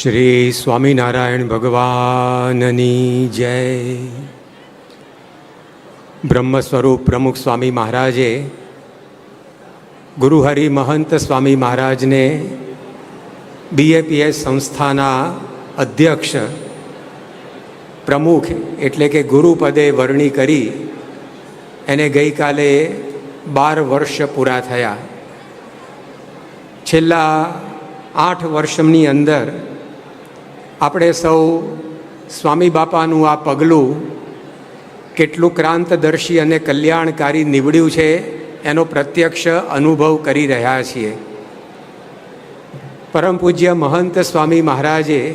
શ્રી સ્વામિનારાયણ ભગવાનની જય. બ્રહ્મ સ્વરૂપ પ્રમુખ સ્વામી મહારાજે ગુરુહરિ મહંત સ્વામી મહારાજને બીએપીએસ સંસ્થાના અધ્યક્ષ, પ્રમુખ એટલે કે ગુરુપદે વરણી કરી એને ગઈકાલે બાર વર્ષ પૂરા થયા. છેલ્લા આઠ વર્ષની અંદર આપણે સૌ સ્વામી બાપાનું આ પગલું કેટલું ક્રાંતદર્શી અને કલ્યાણકારી નીવડ્યું છે એનો પ્રત્યક્ષ અનુભવ કરી રહ્યા છીએ. પરમ પૂજ્ય મહંત સ્વામી મહારાજે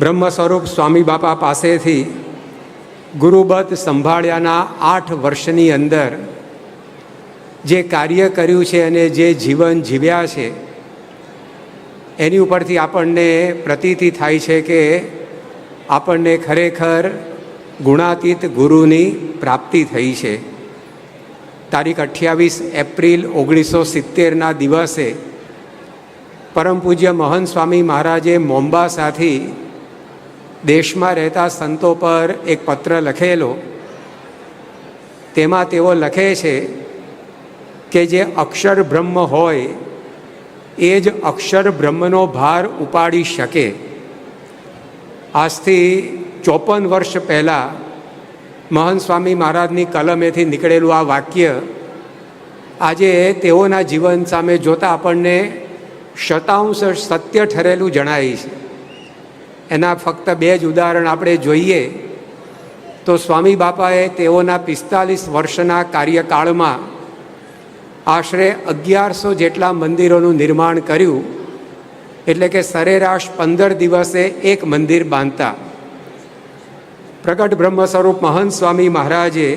બ્રહ્મ સ્વરૂપ સ્વામી બાપા પાસેથી ગુરુબત સંભાળ્યાના આઠ વર્ષની અંદર જે કાર્ય કર્યું છે અને જે જીવન જીવ્યા છે એની ઉપરથી આપણને પ્રતીતિ થાય છે કે આપણને ખરેખર ગુણાતીત ગુરુની પ્રાપ્તિ થઈ છે. તારીખ અઠ્યાવીસ એપ્રિલ ઓગણીસો સિત્તેરના દિવસે પરમ પૂજ્ય મહંત સ્વામી મહારાજે મોમ્બાસાથી દેશમાં રહેતા સંતો પર એક પત્ર લખેલો. તેમાં તેઓ લખે છે કે જે અક્ષર બ્રહ્મ હોય એ જ અક્ષર બ્રહ્મનો ભાર ઉપાડી શકે. આજથી ચોપન વર્ષ પહેલાં મહન સ્વામી મહારાજની કલમેથી નીકળેલું આ વાક્ય આજે તેઓના જીવન સામે જોતાં આપણને શતાંશ સત્ય ઠરેલું જણાય છે. એના ફક્ત બે જ ઉદાહરણ આપણે જોઈએ તો સ્વામી બાપાએ તેઓના પિસ્તાલીસ વર્ષના કાર્યકાળમાં આશરે અગિયારસો જેટલા મંદિરોનું નિર્માણ કર્યું, એટલે કે સરેરાશ પંદર દિવસે એક મંદિર બાંધતા. પ્રગટ બ્રહ્મ સ્વરૂપ મહંત સ્વામી મહારાજે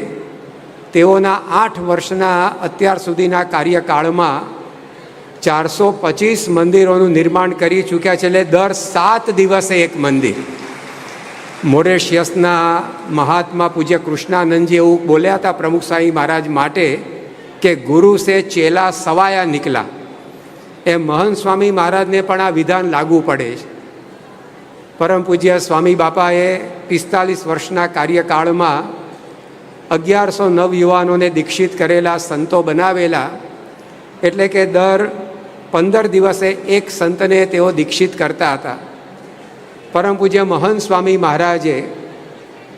તેઓના આઠ વર્ષના અત્યાર સુધીના કાર્યકાળમાં ચારસો પચીસ મંદિરોનું નિર્માણ કરી ચૂક્યા છે, એટલે દર સાત દિવસે એક મંદિર. મોરેશિયસના મહાત્મા પૂજ્ય કૃષ્ણાનંદજી એવું બોલ્યા હતા પ્રમુખ સ્વામી મહારાજ માટે કે ગુરુ સે ચેલા સવાયા નીકળા એ મહંત સ્વામી મહારાજને પણ આ વિધાન લાગુ પડે છે. પરમ પૂજ્ય સ્વામી બાપાએ પિસ્તાલીસ વર્ષના કાર્યકાળમાં અગિયારસો નવ યુવાનોને દીક્ષિત કરેલા સંતો બનાવેલા, એટલે કે દર પંદર દિવસે એક સંતને તેઓ દીક્ષિત કરતા હતા. પરમ પૂજ્ય મહંત સ્વામી મહારાજે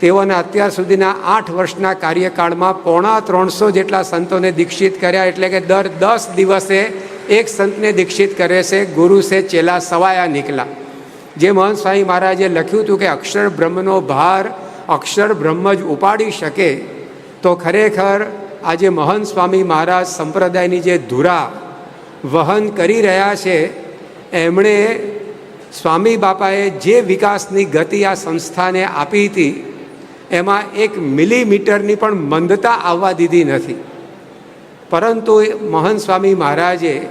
તેઓના અત્યાર સુધીના આઠ વર્ષના કાર્યકાળમાં પોણા ત્રણસો જેટલા સંતોને દીક્ષિત કર્યા એટલે કે દર દસ દિવસે એક સંતને દીક્ષિત કરે છે, ગુરુ સે ચેલા સવાયા નીકળા જે મહંત સ્વામી મહારાજે લખ્યું હતું કે અક્ષર બ્રહ્મનો ભાર અક્ષર બ્રહ્મ જ ઉપાડી શકે, તો ખરેખર આજે મહંત સ્વામી મહારાજ સંપ્રદાયની જે ધુરા વહન કરી રહ્યા છે, એમણે સ્વામી બાપાએ જે વિકાસની ગતિ આ સંસ્થાને આપી હતી એમાં એક મિલીમીટરની પણ મંદતા આવવા દીધી નથી. પરંતુ મહંત સ્વામી મહારાજે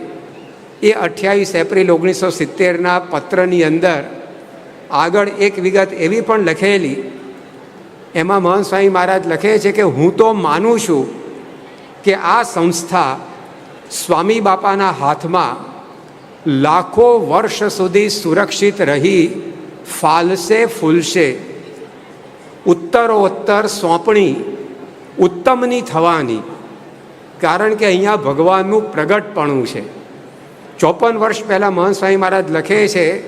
એ અઠ્યાવીસ એપ્રિલ ઓગણીસો સિત્તેરના પત્રની અંદર આગળ એક વિગત એવી પણ લખેલી, એમાં મહંત સ્વામી મહારાજ લખે છે કે હું તો માનું છું કે આ સંસ્થા સ્વામી બાપાના હાથમાં લાખો વર્ષ સુધી સુરક્ષિત રહી, ફાલશે, ફૂલશે. ઉત્તરોત્તર સોંપણી ઉત્તમની થવાની. કારણ કે અહીંયા ભગવાનનું પ્રગટપણું છે. ચોપન વર્ષ પહેલાં મહંત સ્વામી મહારાજ લખે છે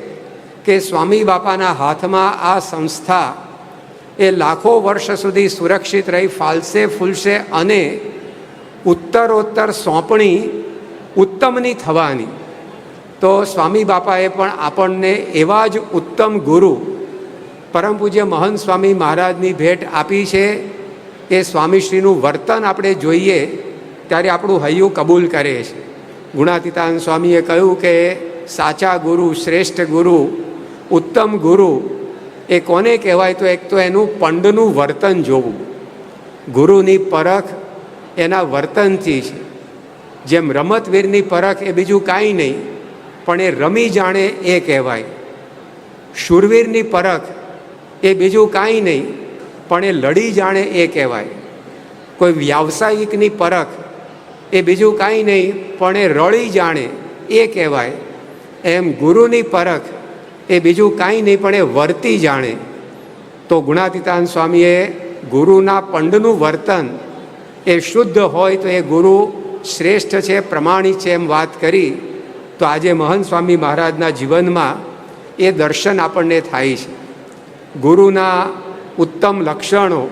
કે સ્વામી બાપાના હાથમાં આ સંસ્થા એ લાખો વર્ષ સુધી સુરક્ષિત રહી ફાલશે ફૂલશે અને ઉત્તરોત્તર સોંપણી ઉત્તમની થવાની. તો સ્વામી બાપાએ પણ આપણને એવા જ ઉત્તમ ગુરુ પરમ પૂજ્ય મહંત સ્વામી મહારાજની ભેટ આપી છે. એ સ્વામીશ્રીનું વર્તન આપણે જોઈએ ત્યારે આપણું હૈયું કબૂલ કરે છે. ગુણાતીતાન સ્વામીએ કહ્યું કે સાચા ગુરુ, શ્રેષ્ઠ ગુરુ, ઉત્તમ ગુરુ એ કોને કહેવાય તો એક તો એનું પંડનું વર્તન જોવું. ગુરુની પરખ એના વર્તનથી છે. જેમ રમતવીરની પરખ એ બીજું કાંઈ નહીં, પણ એ રમી જાણે એ કહેવાય. શૂરવીરની પરખ એ બીજું કાંઈ નહીં, પણ એ લડી જાણે એ કહેવાય. કોઈ વ્યાવસાયિકની પરખ એ બીજું કાંઈ નહીં, પણ એ રળી જાણે એ કહેવાય. એમ ગુરુની પરખ એ બીજું કાંઈ નહીં, પણ એ વર્તી જાણે. તો ગુણાતીતાન સ્વામીએ ગુરુના પંડનું વર્તન, એ શુદ્ધ હોય તો એ ગુરુ શ્રેષ્ઠ છે, પ્રમાણિત છે એમ વાત કરી, તો આજે મહંત સ્વામી મહારાજના જીવનમાં એ દર્શન આપણને થાય છે. ગુરુના ઉત્તમ લક્ષણો,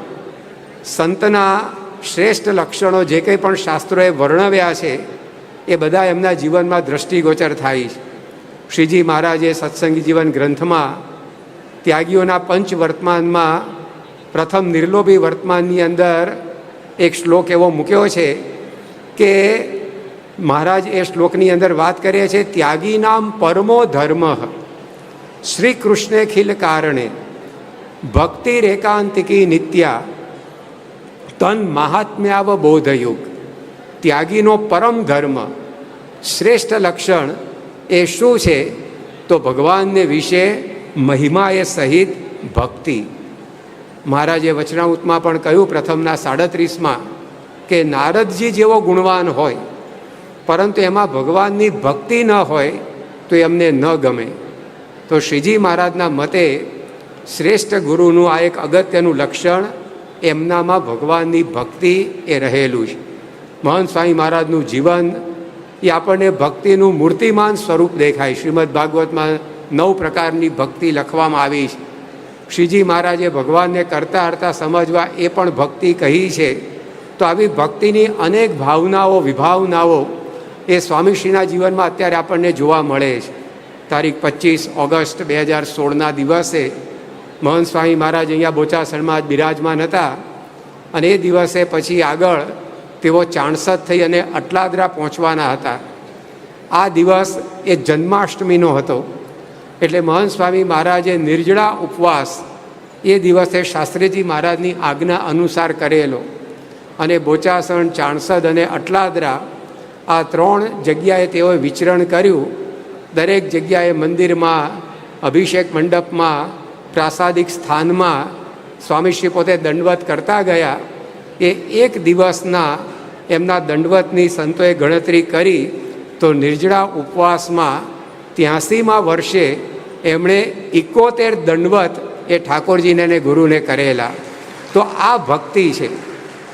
સંતના શ્રેષ્ઠ લક્ષણો જે કંઈ પણ શાસ્ત્રોએ વર્ણવ્યા છે, એ બધા એમના જીવનમાં દ્રષ્ટિગોચર થાય છે. શ્રીજી મહારાજે સત્સંગી જીવન ગ્રંથમાં ત્યાગીઓના પંચ વર્તમાનમાં, પ્રથમ નિર્લોભી વર્તમાનની અંદર એક શ્લોક એવો મૂક્યો છે કે મહારાજ એ શ્લોકની અંદર વાત કરે છે, ત્યાગી નામ પરમો ધર્મ, શ્રી કૃષ્ણે ખિલ કારણે. ભક્તિ રેકાંતિકી નિત્યા તન મહાત્મ્યાવ બોધયુગ. ત્યાગીનો પરમ ધર્મ, શ્રેષ્ઠ લક્ષણ એ શું છે? તો ભગવાનને વિશે મહિમાએ સહિત ભક્તિ. મહારાજે વચનાઉતમાં પણ કહ્યું પ્રથમના સાડત્રીસમાં કે નારદજી જેવો ગુણવાન હોય, પરંતુ એમાં ભગવાનની ભક્તિ ન હોય તો એમને ન ગમે. તો શ્રીજી મહારાજના મતે શ્રેષ્ઠ ગુરુનું આ એક અગત્યનું લક્ષણ એમનામાં ભગવાનની ભક્તિ એ રહેલું છે. મહંત સ્વામી મહારાજનું જીવન એ આપણને ભક્તિનું મૂર્તિમાન સ્વરૂપ દેખાય. શ્રીમદ ભાગવતમાં નવ પ્રકારની ભક્તિ લખવામાં આવી છે. શ્રીજી મહારાજે ભગવાનને કરતા હરતા સમજવા એ પણ ભક્તિ કહી છે. તો આવી ભક્તિની અનેક ભાવનાઓ, વિભાવનાઓ એ સ્વામીશ્રીના જીવનમાં અત્યારે આપણને જોવા મળે છે. તારીખ પચીસ ઓગસ્ટ બે હજાર સોળના દિવસે મહંત સ્વામી મહારાજ અહીંયા બોચાસણમાં બિરાજમાન હતા અને એ દિવસે પછી આગળ તેઓ ચાણસદ થઈ અને અટલાદરા પહોંચવાના હતા. આ દિવસ એ જન્માષ્ટમીનો હતો. એટલે મહંત સ્વામી મહારાજે નિર્જળા ઉપવાસ એ દિવસે શાસ્ત્રીજી મહારાજની આજ્ઞા અનુસાર કરેલો અને બોચાસણ, ચાણસદ અને અટલાદરા આ ત્રણ જગ્યાએ તેઓએ વિચરણ કર્યું. દરેક જગ્યાએ મંદિરમાં, અભિષેક મંડપમાં પ્રાસાદિક સ્થાનમાં સ્વામીશ્રી પોતે દંડવત કરતા ગયા. એ એક દિવસના એમના દંડવતની સંતોએ ગણતરી કરી તો નિર્જળા ઉપવાસમાં ત્યાસીમાં વર્ષે એમણે ઇકોતેર દંડવત એ ઠાકોરજીને અને ગુરુને કરેલા. તો આ ભક્તિ છે.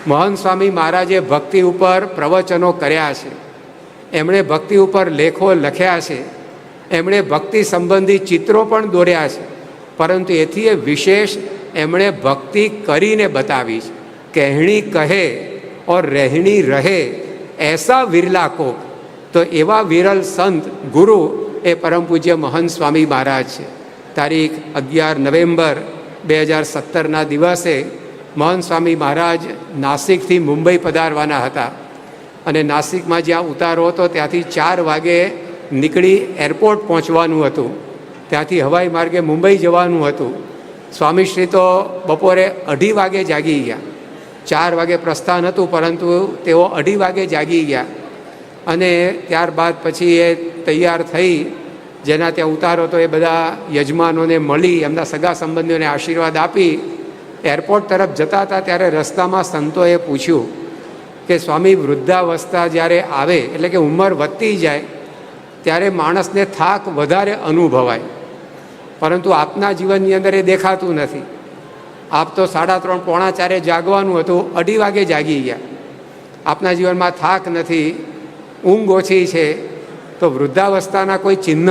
મહંત સ્વામી મહારાજે ભક્તિ ઉપર પ્રવચનો કર્યા છે. એમણે ભક્તિ ઉપર લેખો લખ્યા છે. એમણે ભક્તિ સંબંધી ચિત્રો પણ દોર્યા છે. પરંતુ એથી એ વિશેષ એમણે ભક્તિ કરીને બતાવી છે. કહેણી કહે ઓર રહેણી રહે એસા વિરલા કોક તો એવા વિરલ સંત ગુરુ એ પરમ પૂજ્ય મહંત સ્વામી મહારાજ છે. તારીખ અગિયાર નવેમ્બર બે હજાર સત્તરના દિવસે મહંત સ્વામી મહારાજ નાસિકથી મુંબઈ પધારવાના હતા. અને નાસિકમાં જ્યાં ઉતારો હતો ત્યાંથી ચાર વાગે નીકળી એરપોર્ટ પહોંચવાનું હતું. ત્યાંથી હવાઈ માર્ગે મુંબઈ જવાનું હતું. સ્વામીશ્રી તો બપોરે અઢી વાગે જાગી ગયા. ચાર વાગે પ્રસ્થાન હતું, પરંતુ તેઓ અઢી વાગે જાગી ગયા. અને ત્યારબાદ પછી એ તૈયાર થઈ, જેના ત્યાં ઉતારો તો એ બધા યજમાનોને મળી, એમના સગા સંબંધીઓને આશીર્વાદ આપી, એરપોર્ટ તરફ જતા હતા ત્યારે રસ્તામાં સંતોએ પૂછ્યું કે, સ્વામી, વૃદ્ધાવસ્થા જ્યારે આવે, એટલે કે ઉંમર વધતી જાય, ત્યારે માણસને થાક વધારે અનુભવાય. પરંતુ આપના જીવનની અંદર એ દેખાતું નથી. આપ તો સાડા ત્રણ પોણા ચારે જાગવાનું હતું, અઢી વાગે જાગી ગયા. આપના જીવનમાં થાક નથી, ઊંઘ ઓછી છે, તો વૃદ્ધાવસ્થાના કોઈ ચિહ્ન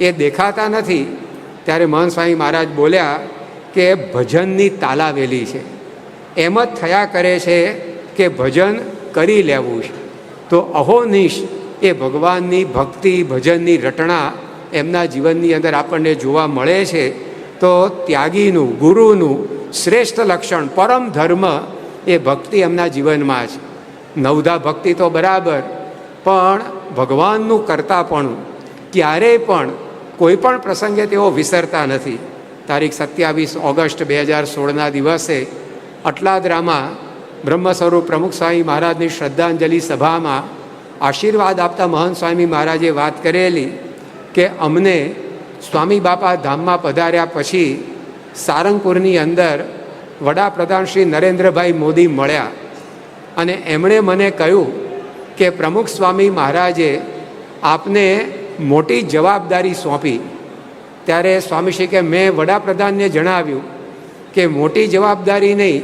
એ દેખાતા નથી. ત્યારે મહંત સ્વામી મહારાજ બોલ્યા કે ભજનની તાલાવેલી છે. એમ જ થયા કરે છે કે ભજન કરી લેવું છે. તો અહોનિશ એ ભગવાનની ભક્તિ, ભજનની રટણા એમના જીવનની અંદર આપણને જોવા મળે છે, તો ત્યાગીનું, ગુરુનું શ્રેષ્ઠ લક્ષણ પરમ ધર્મ એ ભક્તિ એમના જીવનમાં છે. નવધા ભક્તિ તો બરાબર, પણ ભગવાનનું કરતાપણું ક્યારેય પણ કોઈ પણ પ્રસંગે તેઓ વિસરતા નથી. તારીખ સત્યાવીસ ઓગસ્ટ બે હજાર સોળના દિવસે અટલાદરામાં બ્રહ્મ સ્વરૂપ પ્રમુખ સ્વામી મહારાજની શ્રદ્ધાંજલિ સભામાં આશીર્વાદ આપતા મહંત સ્વામી મહારાજે વાત કરેલી કે અમને સ્વામી બાપા ધામમાં પધાર્યા પછી સારંગપુરની અંદર વડાપ્રધાન શ્રી નરેન્દ્રભાઈ મોદી મળ્યા. અને એમણે મને કહ્યું કે પ્રમુખ સ્વામી મહારાજે આપને મોટી જવાબદારી સોંપી. ત્યારે સ્વામીશ્રી કે મેં વડાપ્રધાનને જણાવ્યું કે મોટી જવાબદારી નહીં,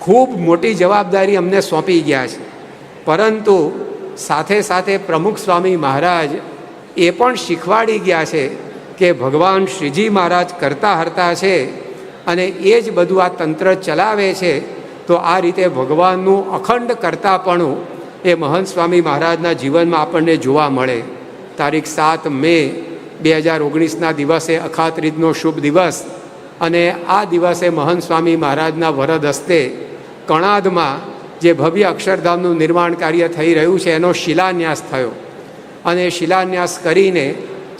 ખૂબ મોટી જવાબદારી અમને સોંપી ગયા છે. પરંતુ સાથે સાથે પ્રમુખ સ્વામી મહારાજ એ પણ શીખવાડી ગયા છે કે ભગવાન શ્રીજી મહારાજ કરતા હરતા છે અને એ જ બધું આ તંત્ર ચલાવે છે, તો આ રીતે ભગવાનનું અખંડ કરતાપણું એ મહંત સ્વામી મહારાજના જીવનમાં આપણને જોવા મળે. તારીખ સાત મે બે હજાર ઓગણીસના દિવસે અખાત્રીજનો શુભ દિવસ અને આ દિવસે મહંત સ્વામી મહારાજના વરદ હસ્તે કણાદમાં જે ભવ્ય અક્ષરધામનું નિર્માણ કાર્ય થઈ રહ્યું છે, એનો શિલાન્યાસ થયો. અને શિલાન્યાસ કરીને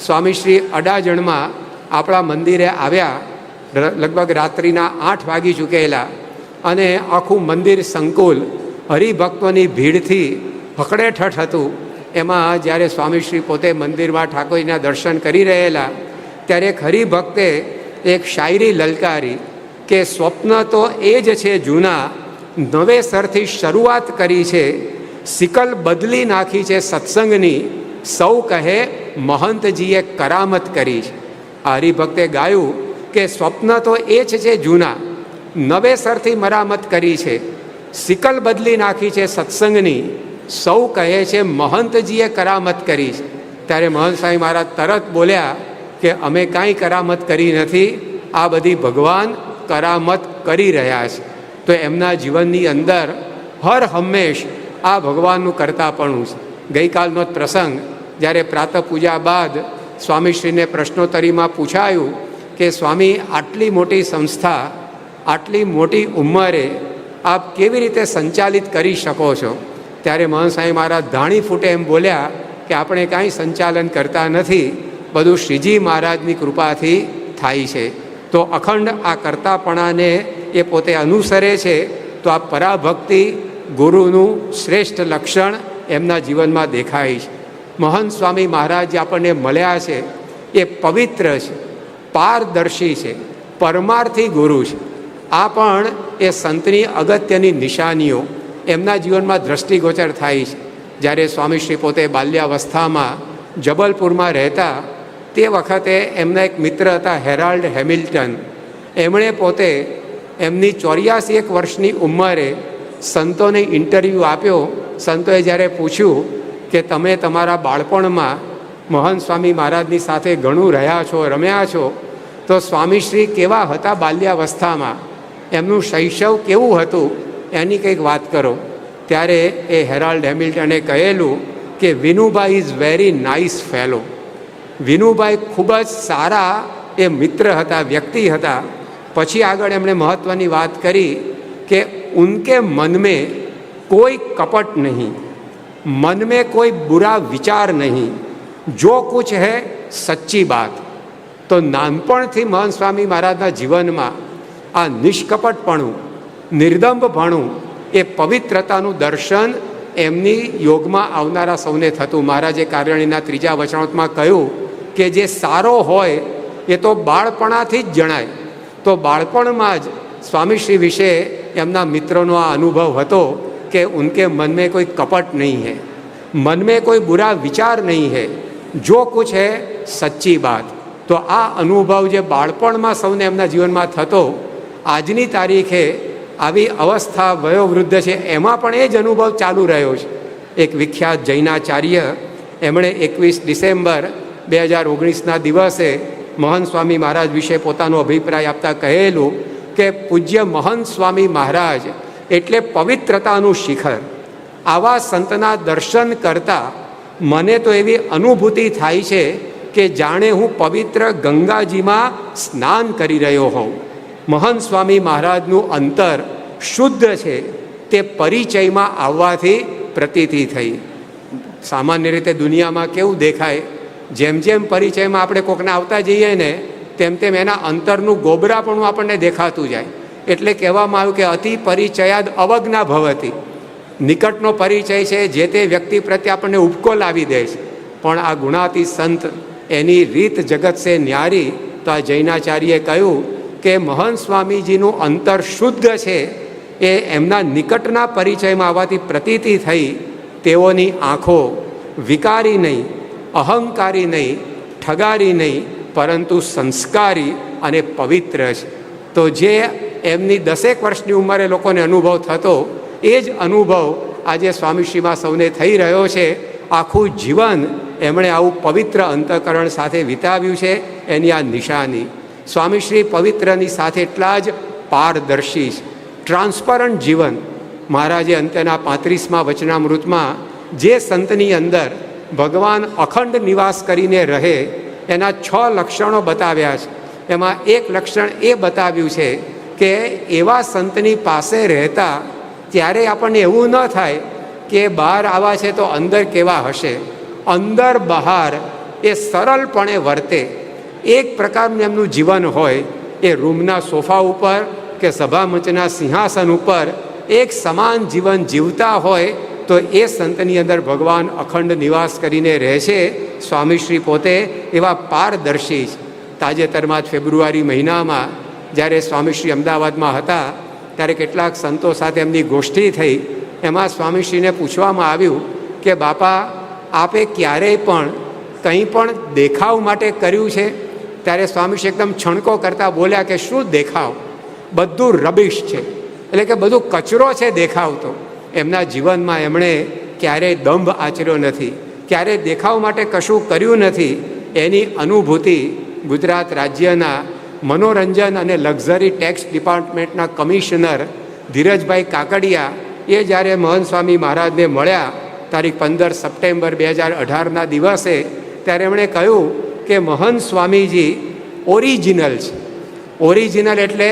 સ્વામીશ્રી અડાજણમાં આપણા મંદિરે આવ્યા. લગભગ રાત્રિના આઠ વાગી ચૂકેલા અને આખું મંદિર સંકુલ હરિભક્તોની ભીડથી હકડેઠઠ હતું. એમાં જ્યારે સ્વામીશ્રી પોતે મંદિરમાં ઠાકોરજીના દર્શન કરી રહેલા, ત્યારે એક હરિભક્તે એક શાયરી લલકારી કે, સ્વપ્ન તો એ જ છે જૂના, નવેસરથી શરૂઆત કરી છે, સિકલ બદલી નાખી છે સત્સંગની સૌ કહે, મહંતજીએ કરામત કરી છે. હરિભક્તે ગાયું કે સ્વપ્ન તો એ જ છે જૂના. નવેસરથી મરામત કરી છે. સિકલ બદલી નાખી છે સત્સંગની. સૌ કહે છે, મહંતજીએ કરામત કરી છે. ત્યારે મહંત સ્વામી મહારાજ તરત બોલ્યા કે, અમે કાંઈ કરામત કરી નથી. આ બધી ભગવાન કરામત કરી રહ્યા છે. તો એમના જીવનની અંદર હર હંમેશ આ ભગવાનનું કરતાપણું છે. ગઈકાલનો જ પ્રસંગ. જ્યારે પ્રાતઃ પૂજા બાદ સ્વામીશ્રીને પ્રશ્નોત્તરીમાં પૂછાયું કે, સ્વામી, આટલી મોટી સંસ્થા, આટલી મોટી ઉંમરે આપ કેવી રીતે સંચાલિત કરી શકો છો? ત્યારે સ્વામી મહારાજ ધાણી ફૂટે એમ બોલ્યા કે, આપણે કાંઈ સંચાલન કરતા નથી. બધું શ્રીજી મહારાજની કૃપાથી થાય છે. તો અખંડ આ કરતાપણાને એ પોતે અનુસરે છે. તો આ પરાભક્તિ ગુરુનું શ્રેષ્ઠ લક્ષણ એમના જીવનમાં દેખાય છે. મહંત સ્વામી મહારાજ આપણને મળ્યા છે. એ પવિત્ર છે, પારદર્શી છે, પરમાર્થી ગુરુ છે. આ પણ એ સંતની અગત્યની નિશાનીઓ. એમના જીવનમાં દ્રષ્ટિગોચર થાય છે. જ્યારે સ્વામીશ્રી પોતે બાલ્યાવસ્થામાં જબલપુરમાં રહેતા, તે વખતે એમના એક મિત્ર હતા હેરાલ્ડ હેમિલ્ટન. એમણે પોતે એમની ચોર્યાસી એક વર્ષની ઉંમરે સંતોને ઇન્ટરવ્યૂ આપ્યો સંતોએ જ્યારે પૂછ્યું કે તમે તમારા બાળપણમાં મહંત સ્વામી મહારાજની સાથે ઘણું રહ્યા છો, રમ્યા છો, તો સ્વામીશ્રી કેવા હતા બાલ્યાવસ્થામાં? એમનું શૈશવ કેવું હતું? એની કંઈક વાત કરો. ત્યારે એ હેરાલ્ડ હેમિલ્ટને કહેલું કે Vinubhai is very nice fellow. Vinubhai ખૂબ જ સારા એ મિત્ર હતા, વ્યક્તિ હતા. પછી આગળ એમણે મહત્ત્વની વાત કરી કે ઉનકે મન में કોઈ કપટ નહીં मन में कोई बुरा विचार नहीं जो कुछ है सच्ची बात તો નાનપણથી મહંત સ્વામી મહારાજના જીવનમાં આ નિષ્કપટપણું નિર્દંભપણું એ પવિત્રતાનું દર્શન એમની યોગમાં આવનારા સૌને થતું મહારાજે કાર્યણીના ત્રીજા વચનાત્માં કહ્યું કે જે સારો હોય એ તો બાળપણાથી જ જણાય તો બાળપણમાં જ સ્વામીશ્રી વિશે એમના મિત્રોનો આ અનુભવ હતો कि उनके मन में कोई कपट नहीं है मन में कोई बुरा विचार नहीं है जो कुछ है सच्ची बात તો આ અનુભવ જે બાળપણમાં સૌને એમના જીવનમાં થતો આજની તારીખે આવી અવસ્થા વયોવૃદ્ધ છે એમાં પણ એ જ અનુભવ ચાલુ રહ્યો છે એક વિખ્યાત જૈનાચાર્ય એમણે એકવીસ ડિસેમ્બર બે હજાર ઓગણીસના દિવસે મહંત સ્વામી મહારાજ વિશે પોતાનો અભિપ્રાય આપતા કહેલું કે પૂજ્ય મહંત સ્વામી મહારાજ એટલે પવિત્રતાનું શિખર. આવા સંતના દર્શન કરતા મને તો એવી અનુભૂતિ થાય છે કે જાણે હું પવિત્ર ગંગાજીમાં સ્નાન કરી રહ્યો હોઉં. મહંત સ્વામી મહારાજનું અંતર શુદ્ધ છે, તે પરિચયમાં આવવાથી પ્રતીતિ થઈ. સામાન્ય રીતે દુનિયામાં કેવું દેખાય, જેમ જેમ પરિચયમાં આપણે કોકને આવતા જઈએ ને, તેમ તેમ એના અંતરનું ગોબરાપણું આપણને દેખાતું જાય. એટલે કહેવામાં આવ્યું કે અતિ પરિચયાદ અવજ્ઞા ભવતી. નિકટનો પરિચય છે જે તે વ્યક્તિ પ્રત્યે આપણને ઉપકો લાવી દે છે. પણ આ ગુણાતી સંત એની રીત જગત સે ન્યારી તો આ જૈનાચાર્યે કહ્યું કે મહંત સ્વામીજીનું અંતર શુદ્ધ છે એ એમના નિકટના પરિચયમાં આવવાથી પ્રતીતિ થઈ તેઓની આંખો વિકારી નહીં, અહંકારી નહીં, ઠગારી નહીં, પરંતુ સંસ્કારી અને પવિત્ર છે. તો જે એમની દસેક વર્ષની ઉંમરે લોકોને અનુભવ થતો, એ જ અનુભવ આજે સ્વામીશ્રીમાં સૌને થઈ રહ્યો છે. આખું જીવન એમણે આવું પવિત્ર અંતકરણ સાથે વિતાવ્યું છે, એની આ નિશાની. સ્વામીશ્રી પવિત્રની સાથે એટલા જ પારદર્શી ટ્રાન્સપરન્ટ જીવન. મહારાજે અંત્યના પાંત્રીસમાં વચનામૃતમાં જે સંતની અંદર ભગવાન અખંડ નિવાસ કરીને રહે, એના છ લક્ષણો બતાવ્યા છે. એમાં એક લક્ષણ એ બતાવ્યું છે કે એવા સંતની પાસે રહેતા ત્યારે આપણને એવું ન થાય કે બહાર આવા છે તો અંદર કેવા હશે. અંદર બહાર એ સરળપણે વર્તે. એક પ્રકારનું એમનું જીવન હોય, એ રૂમના સોફા ઉપર કે સભામંચના સિંહાસન ઉપર એક સમાન જીવન જીવતા હોય, તો એ સંતની અંદર ભગવાન અખંડ નિવાસ કરીને રહે છે. સ્વામીશ્રી પોતે એવા પારદર્શી તાજેતરમાં જ ફેબ્રુઆરી મહિનામાં જ્યારે સ્વામીશ્રી અમદાવાદમાં હતા, ત્યારે કેટલાક સંતો સાથે એમની ગોષ્ઠી થઈ. એમાં સ્વામીશ્રીને પૂછવામાં આવ્યું કે, બાપા, આપે ક્યારેય પણ કંઈ પણ દેખાવ માટે કર્યું છે? ત્યારે સ્વામીશ્રી એકદમ છણકો કરતા બોલ્યા કે, શું દેખાવ? બધું રબીશ છે. એટલે કે, બધું કચરો છે દેખાવતો એમના જીવનમાં એમણે ક્યારેય દંભ આચર્યો નથી. ક્યારેય દેખાવ માટે કશું કર્યું નથી. એની અનુભૂતિ ગુજરાત રાજ્યના મનોરંજન અને લક્ઝરી ટેક્સ ડિપાર્ટમેન્ટના કમિશનર ધીરજભાઈ કાકડિયા એ જ્યારે મહંત સ્વામી મહારાજને મળ્યા તારીખ પંદર સપ્ટેમ્બર બે હજાર અઢારના દિવસે, ત્યારે એમણે કહ્યું કે મહંત સ્વામીજી ઓરિજિનલ છે. ઓરિજિનલ એટલે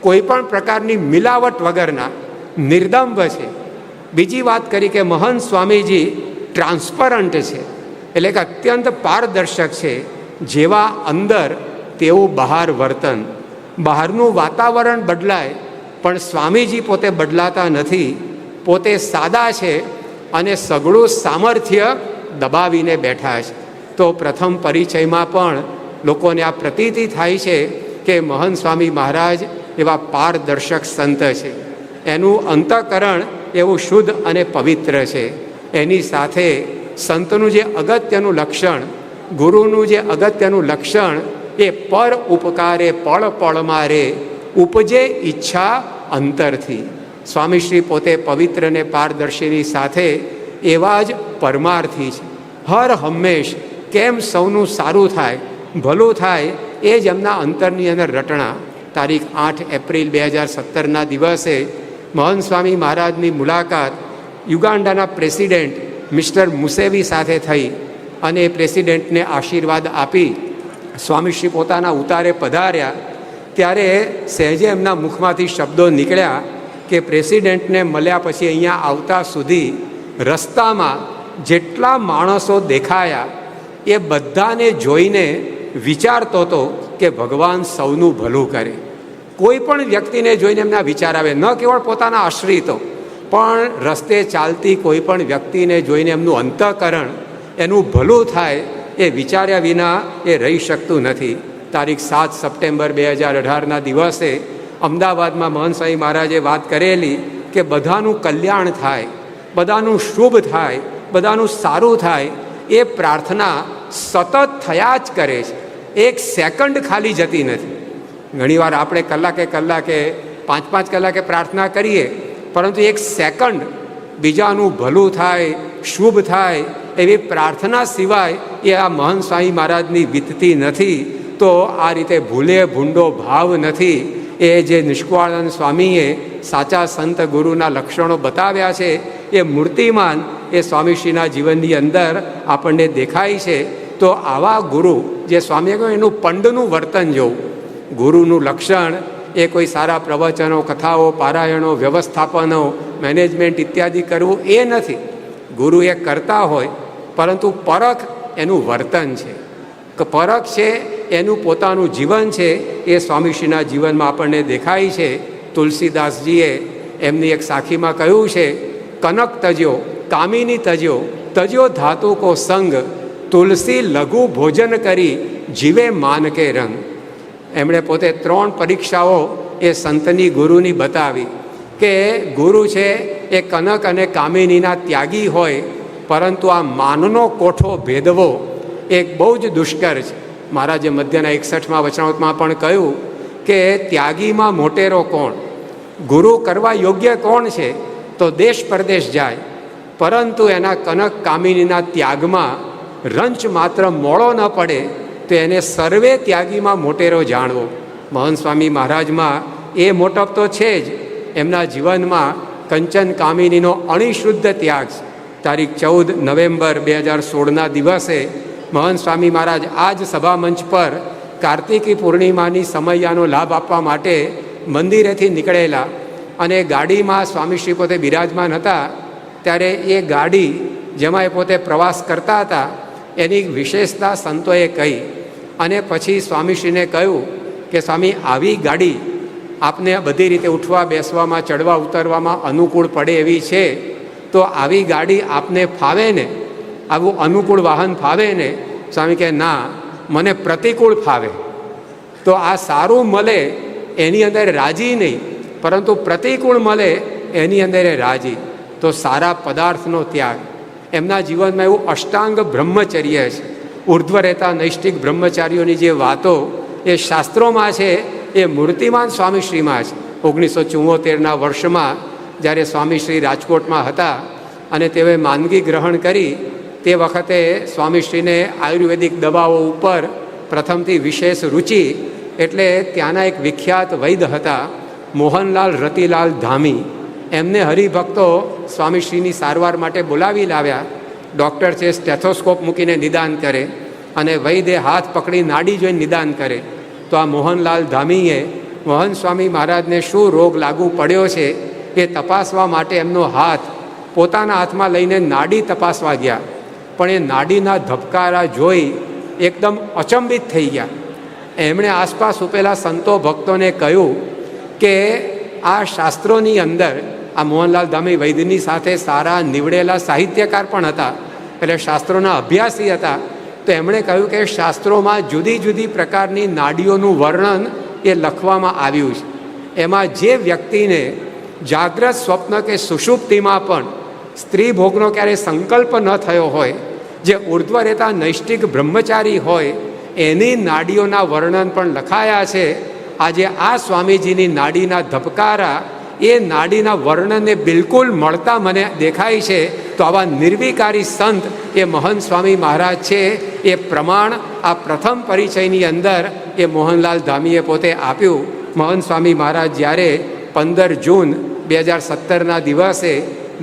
કોઈ પણ પ્રકારની મિલાવટ વગરના નિર્દંભ છે. બીજી વાત કરી કે મહંત સ્વામીજી ટ્રાન્સપરન્ટ છે, એટલે કે અત્યંત પારદર્શક છે. જેવા અંદર તેવું બહાર વર્તન. બહારનું વાતાવરણ બદલાય, પણ સ્વામીજી પોતે બદલાતા નથી. પોતે સાદા છે અને સઘળું સામર્થ્ય દબાવીને બેઠા છે. તો પ્રથમ પરિચયમાં પણ લોકોને આ પ્રતીતિ થાય છે કે મહંત સ્વામી મહારાજ એવા પારદર્શક સંત છે. એનું અંતકરણ એવું શુદ્ધ અને પવિત્ર છે. એની સાથે સંતનું જે અગત્યનું લક્ષણ, ગુરુનું જે અગત્યનું લક્ષણ એ પર ઉપકારે પળ પળમાં રે ઉપજે ઈચ્છા અંતરથી. સ્વામીશ્રી પોતે પવિત્ર ને પારદર્શીની સાથે એવા જ પરમાર્થી છે. હર હંમેશ કેમ સૌનું સારું થાય, ભલું થાય, એ જ એમના અંતરની અંદર રટણા. તારીખ આઠ એપ્રિલ બે હજાર સત્તરના દિવસે મહંત સ્વામી મહારાજની મુલાકાત યુગાન્ડાના પ્રેસિડેન્ટ મિસ્ટર મુસેવી સાથે થઈ અને એ પ્રેસિડેન્ટને આશીર્વાદ આપી સ્વામીશ્રી પોતાના ઉતારે પધાર્યા, ત્યારે સહેજે એમના મુખમાંથી શબ્દો નીકળ્યા કે પ્રેસિડેન્ટને મળ્યા પછી અહીંયા આવતા સુધી રસ્તામાં જેટલા માણસો દેખાયા એ બધાને જોઈને વિચારતો હતો કે ભગવાન સૌનું ભલું કરે. કોઈ પણ વ્યક્તિને જોઈને એમના વિચાર આવે, ન કેવળ પોતાના આશ્રિતો, પણ રસ્તે ચાલતી કોઈ પણ વ્યક્તિને જોઈને એમનું અંતઃકરણ, એનું ભલું થાય એ વિચાર્યા વિના એ રહી શકતું નથી. તારીખ સાત સપ્ટેમ્બર બે હજાર અઢારના દિવસે અમદાવાદમાં મહનસાઈ મહારાજે વાત કરેલી કે બધાનું કલ્યાણ થાય, બધાનું શુભ થાય, બધાનું સારું થાય, એ પ્રાર્થના સતત થયા જ કરે છે. એક સેકન્ડ ખાલી જતી નથી. ઘણીવાર આપણે કલાકે કલાકે, પાંચ પાંચ કલાકે પ્રાર્થના કરીએ, પરંતુ એક સેકન્ડ બીજાનું ભલું થાય, શુભ થાય, એવી પ્રાર્થના સિવાય એ આ મહંત સ્વામી મહારાજની વીતતી નથી, તો આ રીતે ભૂલે ભૂંડો ભાવ નથી. એ જે નિષ્કુળાનંદ સ્વામીએ સાચા સંત ગુરુના લક્ષણો બતાવ્યા છે, એ મૂર્તિમાન એ સ્વામીશ્રીના જીવનની અંદર આપણને દેખાય છે. તો આવા ગુરુ, જે સ્વામીએ કહ્યું એનું પંડનું વર્તન જોવું, ગુરુનું લક્ષણ એ કોઈ સારા પ્રવચનો, કથાઓ, પારાયણો, વ્યવસ્થાપનો, મેનેજમેન્ટ ઇત્યાદિ કરવું એ નથી. ગુરુ એ કરતા હોય, પરંતુ પરખ એનું વર્તન છે. પરખ છે, એનું પોતાનું જીવન છે, એ સ્વામીશ્રીના જીવનમાં આપણને દેખાય છે. તુલસીદાસજીએ એમની એક સાખીમાં કહ્યું છે, કનક તજ્યો, કામિની તજ્યો તજ્યો ધાતુ કો સંગ, તુલસી લઘુ ભોજન કરી, જીવે માન કે રંગ. એમણે પોતે ત્રણ પરીક્ષાઓ એ સંતની ગુરુની બતાવી કે ગુરુ છે એ કનક અને કામિનીના ત્યાગી હોય, પરંતુ આ માનનો કોઠો ભેદવો એક બહુ જ દુષ્કર છે. મહારાજે મધ્યના એકસઠમાં વચનાવતમાં પણ કહ્યું કે ત્યાગીમાં મોટેરો કોણ? ગુરુ કરવા યોગ્ય કોણ છે? તો દેશ પરદેશ જાય. પરંતુ એના કનક કામિનીના ત્યાગમાં રંચ માત્ર મોળો ન પડે તો એને સર્વે ત્યાગીમાં મોટેરો જાણવો. મહંત સ્વામી મહારાજમાં, એ મોટપ તો છે જ. એમના જીવનમાં કંચન કામિનીનો અણિશુદ્ધ ત્યાગ. તારીખ ચૌદ નવેમ્બર બે હજાર સોળના દિવસે મહંત સ્વામી મહારાજ આ જ સભા મંચ પર કાર્તિકી પૂર્ણિમાની સમયયાનો લાભ આપવા માટે મંદિરેથી નીકળેલા અને ગાડીમાં સ્વામીશ્રી પોતે બિરાજમાન હતા. ત્યારે એ ગાડી જેમાં એ પોતે પ્રવાસ કરતા હતા, એની વિશેષતા સંતોએ કહી અને પછી સ્વામીશ્રીને કહ્યું કે, સ્વામી, આવી ગાડી આપને બધી રીતે ઉઠવા, બેસવામાં, ચડવા, ઉતરવામાં અનુકૂળ પડે એવી છે. તો આવી ગાડી આપને ફાવે ને? આવું અનુકૂળ વાહન ફાવે ને? સ્વામી કે ના, મને પ્રતિકૂળ ફાવે. તો આ સારું મળે એની અંદર રાજી નહીં, પરંતુ પ્રતિકૂળ મળે એની અંદર રાજી. તો સારા પદાર્થનો ત્યાગ. એમના જીવનમાં એવું અષ્ટાંગ બ્રહ્મચર્ય છે. ઉર્ધ્વ રહેતા નૈષ્ઠિક બ્રહ્મચારીઓની જે વાતો એ શાસ્ત્રોમાં છે, એ મૂર્તિમાન સ્વામીશ્રીમાં છે. ઓગણીસો ચુમ્મોતેરના વર્ષમાં જ્યારે સ્વામીશ્રી રાજકોટમાં હતા અને તેઓએ માંદગી ગ્રહણ કરી, તે વખતે સ્વામીશ્રીને આયુર્વેદિક દવાઓ ઉપર પ્રથમથી વિશેષ રુચિ એટલે ત્યાંના એક વિખ્યાત વૈદ હતા, મોહનલાલ રતિલાલ ધામી. એમને હરિભક્તો સ્વામીશ્રીની સારવાર માટે બોલાવી લાવ્યા ડૉક્ટર છે, સ્ટેથોસ્કોપ મૂકીને નિદાન કરે અને વૈદે હાથ પકડી નાડી જોઈને નિદાન કરે. તો આ મોહનલાલ ધામીએ, મોહન સ્વામી મહારાજને શું રોગ લાગુ પડ્યો છે એ તપાસવા માટે એમનો હાથ પોતાના હાથમાં લઈને નાડી તપાસવા ગયા. પણ એ નાડીના ધબકારા જોઈ એકદમ અચંબિત થઈ ગયા. એમણે આસપાસ ઉપેલા સંતો ભક્તોને કહ્યું કે આ શાસ્ત્રોની અંદર આ મોહનલાલ ધામી વૈદ્યની સાથે સારા નીવડેલા સાહિત્યકાર પણ હતા. એટલે શાસ્ત્રોના અભ્યાસી હતા. તો એમણે કહ્યું કે શાસ્ત્રોમાં જુદી જુદી પ્રકારની નાડીઓનું વર્ણન એ લખવામાં આવ્યું છે. એમાં જે વ્યક્તિને જાગ્રત સ્વપ્ન કે સુષુપ્તિમાં પણ સ્ત્રી ભોગનો ક્યારેય સંકલ્પ ન થયો હોય, જે ઉર્ધ્વ રહેતા નૈષ્ઠિક બ્રહ્મચારી હોય, એની નાડીઓના વર્ણન પણ લખાયા છે. આજે આ સ્વામીજીની નાડીના ધબકારા એ નાડીના વર્ણનને બિલકુલ મળતા મને દેખાય છે, તો આવા નિર્વિકારી સંત એ મોહન સ્વામી મહારાજ છે, એ પ્રમાણ આ પ્રથમ પરિચયની અંદર એ મોહનલાલ ધામીએ પોતે આપ્યું. મોહન સ્વામી મહારાજ જ્યારે પંદર જૂન બે હજાર સત્તરના દિવસે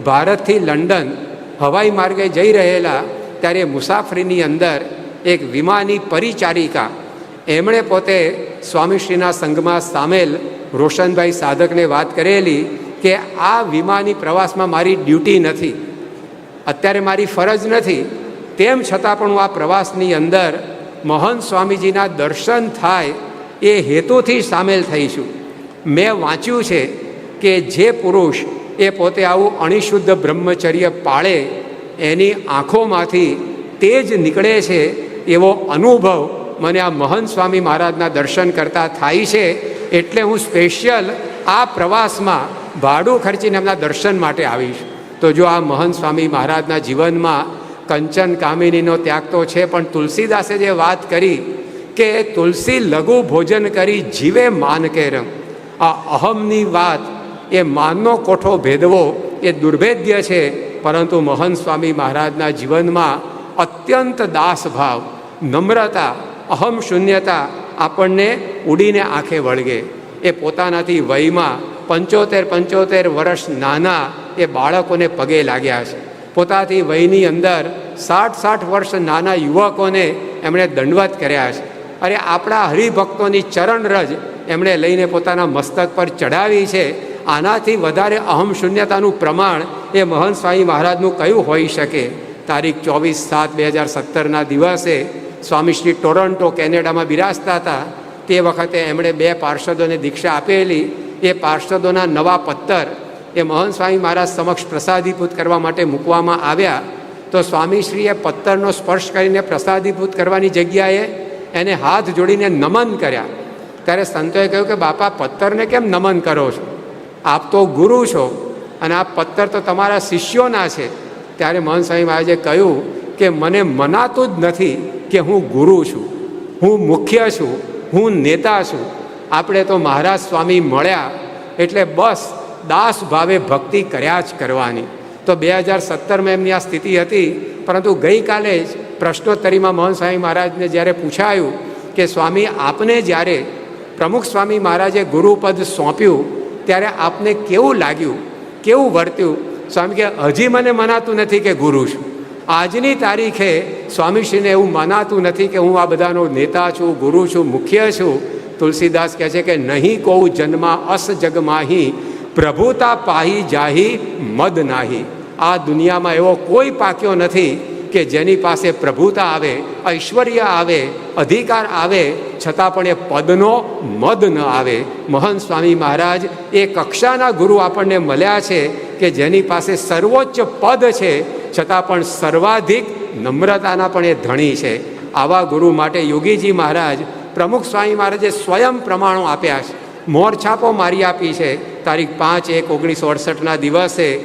ભારતથી લંડન હવાઈ માર્ગે જઈ રહેલા, ત્યારે મુસાફરીની અંદર એક વિમાની પરિચારિકા, એમણે પોતે સ્વામીશ્રીના સંઘમાં સામેલ રોશનભાઈ સાધકને વાત કરેલી કે આ વિમાની પ્રવાસમાં મારી ડ્યુટી નથી. અત્યારે મારી ફરજ નથી. તેમ છતાં પણ હું આ પ્રવાસની અંદર મહંત સ્વામીજીના દર્શન થાય એ હેતુથી સામેલ થઈ છું. મેં વાંચ્યું છે કે જે પુરુષ એ પોતે આવું અણિશુદ્ધ બ્રહ્મચર્ય પાળે, એની આંખોમાંથી તેજ નીકળે છે એવો અનુભવ મને આ મહંત સ્વામી મહારાજના દર્શન કરતા થાય છે. એટલે હું સ્પેશિયલ આ પ્રવાસમાં ભાડું ખર્ચીને એમના દર્શન માટે આવીશ. તો જો આ મહંત સ્વામી મહારાજના જીવનમાં કંચન કામિનીનો ત્યાગ તો છે, પણ તુલસીદાસે જે વાત કરી કે તુલસી લઘુ ભોજન કરી જીવે માન કે રંગ. આ અહમની વાત, એ માનનો કોઠો ભેદવો, એ દુર્ભેદ્ય છે, પરંતુ મહંત સ્વામી મહારાજના જીવનમાં અત્યંત દાસભાવ, નમ્રતા, અહમ શૂન્યતા આપણને ઉડીને આંખે વળગે. એ પોતાનાથી વયમાં પંચોતેર પંચોતેર વર્ષ નાના એ બાળકોને પગે લાગ્યા છે. પોતાથી વયની અંદર સાઠ સાઠ વર્ષ નાના યુવકોને એમણે દંડવત કર્યા છે. અરે આપણા હરિભક્તોની ચરણરજ એમણે લઈને પોતાના મસ્તક પર ચડાવી છે. આનાથી વધારે અહમ શૂન્યતાનું પ્રમાણ એ મહંત સ્વામી મહારાજનું કયું હોઈ શકે? તારીખ ચોવીસ સાત બે હજાર સત્તરના દિવસે સ્વામીશ્રી ટોરન્ટો, કેનેડામાં બિરાજતા હતા, તે વખતે એમણે બે પાર્ષદોને દીક્ષા આપેલી. એ પાર્ષદોના નવા પત્તર એ મહંત સ્વામી મહારાજ સમક્ષ પ્રસાદીભૂત કરવા માટે મૂકવામાં આવ્યા. તો સ્વામીશ્રીએ પત્તરનો સ્પર્શ કરીને પ્રસાદીભૂત કરવાની જગ્યાએ એને હાથ જોડીને નમન કર્યા. ત્યારે સંતોએ કહ્યું કે, બાપા, પત્તરને કેમ નમન કરો છો? આપ તો ગુરુ છો અને આ પત્તર તો તમારા શિષ્યોના છે. ત્યારે મહંત સ્વામી મહારાજે કહ્યું કે, મને મનાતું જ નથી. કે હું ગુરુ છું, હું મુખ્ય છું, હું નેતા છું. આપણે તો મહારાજ સ્વામી મળ્યા એટલે બસ દાસ ભાવે ભક્તિ કર્યા જ કરવાની. તો બે હજાર સત્તરમાં એમની આ સ્થિતિ હતી, પરંતુ ગઈકાલે જ પ્રશ્નોત્તરીમાં મોહન સ્વામી મહારાજને જ્યારે પૂછાયું કે સ્વામી, આપને જ્યારે પ્રમુખ સ્વામી મહારાજે ગુરુપદ સોંપ્યું, ત્યારે આપને કેવું લાગ્યું, કેવું વર્ત્યું? સ્વામી કે, હજી મને મનાતું નથી કે ગુરુ છું. આજની તારીખે સ્વામીશ્રીને એવું મનાતું નથી કે હું આ બધાનો નેતા છું, ગુરુ છું, મુખ્ય છું. તુલસીદાસ કહે છે કે નહીં કહું, જન્મા અસ જગમાહી, પ્રભુતા પાહી જાહી મદ નાહી. આ દુનિયામાં એવો કોઈ પાક્યો નથી કે જેની પાસે પ્રભુતા આવે, ઐશ્વર્ય આવે, અધિકાર આવે, છતાં પણ એ પદનો મદ ન આવે. મહંત સ્વામી મહારાજ, એ કક્ષાના ગુરુ આપણને મળ્યા છે કે જેની પાસે સર્વોચ્ચ પદ છે, છતાં પણ સર્વાધિક નમ્રતાના પણ એ ધણી છે. આવા ગુરુ માટે યોગીજી મહારાજ પ્રમુખ સ્વામી મહારાજે સ્વયં પ્રમાણો આપ્યા છે. મોરછાપો મારી આપી છે. તારીખ પાંચ એક ઓગણીસો અડસઠના દિવસે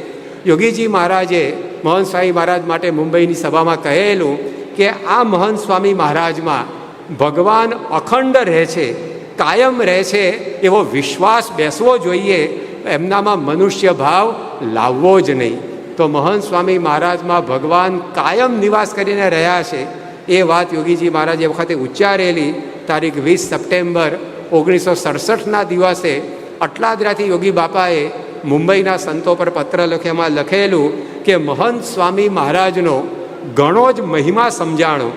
યોગીજી મહારાજે મહંત સ્વામી મહારાજ માટે મુંબઈની સભામાં કહેલું કે આ મહંત સ્વામી મહારાજમાં ભગવાન અખંડ રહે છે, કાયમ રહે છે, એવો વિશ્વાસ બેસવો જોઈએ, એમનામાં મનુષ્ય ભાવ લાવવો જ નહીં. તો મહંત સ્વામી મહારાજમાં ભગવાન કાયમ નિવાસ કરીને રહ્યા છે. એ વાત યોગીજી મહારાજે વખતે ઉચ્ચારેલી તારીખ વીસ સપ્ટેમ્બર ઓગણીસો સડસઠના દિવસે અટલાદરાથી યોગી બાપાએ મુંબઈના સંતો પર પત્ર લખ્યામાં લખેલું કે મહંત સ્વામી મહારાજનો ઘણો જ મહિમા સમજાણો.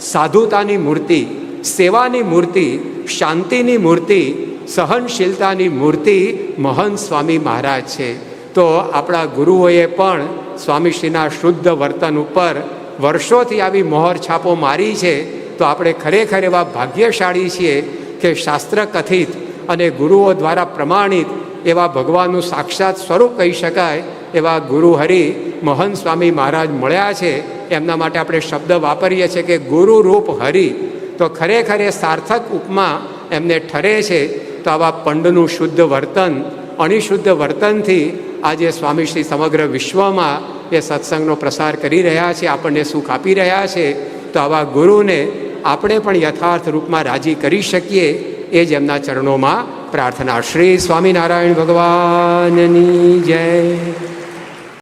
સાધુતાની મૂર્તિ, સેવાની મૂર્તિ, શાંતિની મૂર્તિ, સહનશીલતાની મૂર્તિ મહંત સ્વામી મહારાજ છે. તો આપણા ગુરુઓએ પણ સ્વામીશ્રીના શુદ્ધ વર્તન ઉપર વર્ષોથી આવી મોહર છાપો મારી છે, તો આપણે ખરેખર એવા ભાગ્યશાળી છીએ કે શાસ્ત્ર કથિત અને ગુરુઓ દ્વારા પ્રમાણિત એવા ભગવાનનું સાક્ષાત સ્વરૂપ કહી શકાય એવા ગુરુ હરિ મોહન સ્વામી મહારાજ મળ્યા છે. એમના માટે આપણે શબ્દ વાપરીએ છીએ કે ગુરુ રૂપ હરિ. તો ખરેખર એ સાર્થક ઉપમા એમને ઠરે છે. તો આવા પંડનું શુદ્ધ વર્તન અણિશુદ્ધ વર્તનથી આજે સ્વામીશ્રી સમગ્ર વિશ્વમાં એ સત્સંગનો પ્રસાર કરી રહ્યા છે, આપણને સુખ આપી રહ્યા છે, તો આવા ગુરુને આપણે પણ યથાર્થ રૂપમાં રાજી કરી શકીએ એ જ એમના ચરણોમાં પ્રાર્થના. શ્રી સ્વામિનારાયણ ભગવાનની જય.